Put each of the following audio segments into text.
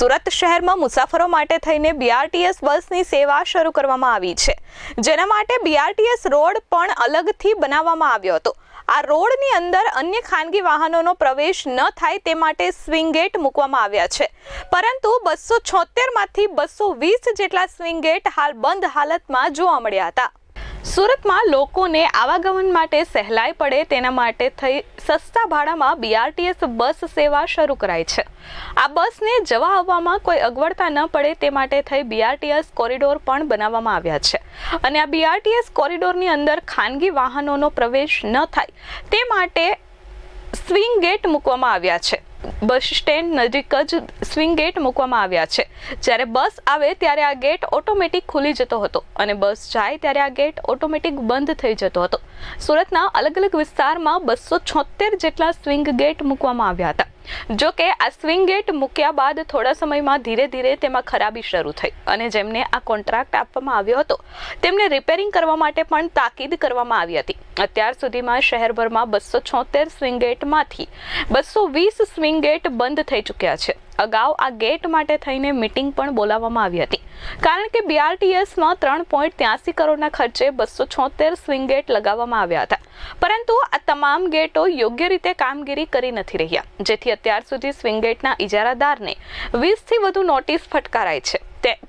સુરત શહેરમાં મુસાફરો માટે થઈને બીઆરટીએસ બસની સેવા શરૂ કરવામાં આવી છે. જેના માટે બીઆરટીએસ રોડ પણ અલગથી બનાવવામાં આવ્યો હતો. આ રોડની અંદર અન્ય ખાનગી વાહનોનો પ્રવેશ ન થાય તે માટે સ્વિંગ ગેટ મૂકવામાં આવ્યા છે. પરંતુ બસો છોતેરમાંથી બસો વીસ જેટલા સ્વિંગ ગેટ હાલ બંધ હાલતમાં જોવા મળ્યા હતા. સુરતમાં લોકોને આવાગમન માટે સહેલાઈ પડે તેના માટે થઈ સસ્તા ભાડામાં બીઆરટીએસ બસ સેવા શરૂ કરાઈ છે. આ બસને જવા આવવામાં કોઈ અગવડતા ન પડે તે માટે થઈ બીઆરટીએસ કોરિડોર પણ બનાવવામાં આવ્યા છે. અને આ બીઆરટીએસ કોરિડોરની અંદર ખાનગી વાહનોનો પ્રવેશ ન થાય તે માટે સ્વિંગ ગેટ મૂકવામાં આવ્યા છે. બસ સ્ટેન્ડ નજીક જ સ્વિંગ ગેટ મૂકવામાં આવ્યા છે. જ્યારે બસ આવે ત્યારે આ ગેટ ઓટોમેટિક ખુલી જતો હતો અને બસ જાય ત્યારે આ ગેટ ઓટોમેટિક બંધ થઈ જતો હતો. સુરતના અલગ અલગ વિસ્તારમાં બસો છોતેર જેટલા સ્વિંગ ગેટ મૂકવામાં આવ્યા હતા. જો કે આ સ્વિંગ ગેટ મૂક્યા બાદ થોડા સમયમાં ધીરે ધીરે તેમાં ખરાબી શરૂ થઈ અને જેમને આ કોન્ટ્રાક્ટ આપવામાં આવ્યો હતો, તેમને રિપેરિંગ કરવા માટે પણ તાકીદ કરવામાં આવી હતી. અત્યાર સુધીમાં શહેરભરમાં બસો છોતેર સ્વિંગ ગેટમાંથી બસો વીસ સ્વિંગ ગેટ બંધ થઈ ચૂક્યા છે. અગાઉ આ ગેટ માટે થઈને મીટિંગ પણ બોલાવવામાં આવી હતી. કારણ કે બીઆરટીએસમાં ત્રણ પોઈન્ટ ત્યાસી કરોડના ખર્ચે બસો છોતેર સ્વિંગ ગેટ લગાવવામાં આવ્યા હતા. પરંતુ આ તમામ ગેટો યોગ્ય રીતે કામગીરી કરી નથી રહ્યા, જેથી અત્યાર સુધી સ્વિંગ ગેટના ઇજારાદારને વીસથી વધુ નોટિસ ફટકારાઈ છે.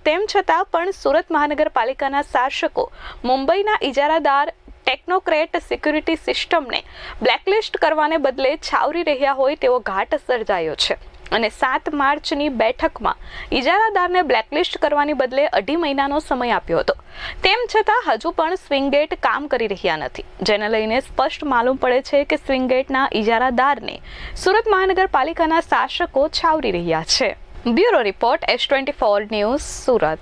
તેમ છતાં પણ સુરત મહાનગરપાલિકાના શાસકો મુંબઈના ઇજારાદાર ટેકનોક્રેટ સિક્યુરિટી સિસ્ટમને બ્લેકલિસ્ટ કરવાને બદલે છાવરી રહ્યા હોય તેવો ઘાટ સર્જાયો છે. અને સાત માર્ચની બેઠકમાં ઇજારાદારને બ્લેકલિસ્ટ કરવાની બદલે અઢી મહિનાનો સમય આપ્યો હતો. તેમ છતાં હજુ પણ સ્વિંગગેટ કામ કરી રહ્યા નથી. જેને લઈને સ્પષ્ટ માલુમ પડે છે કે સ્વિંગગેટના ઇજારાદારને સુરત મહાનગરપાલિકાના શાસકો છાવરી રહ્યા છે. Bureau report S twenty four news Surat.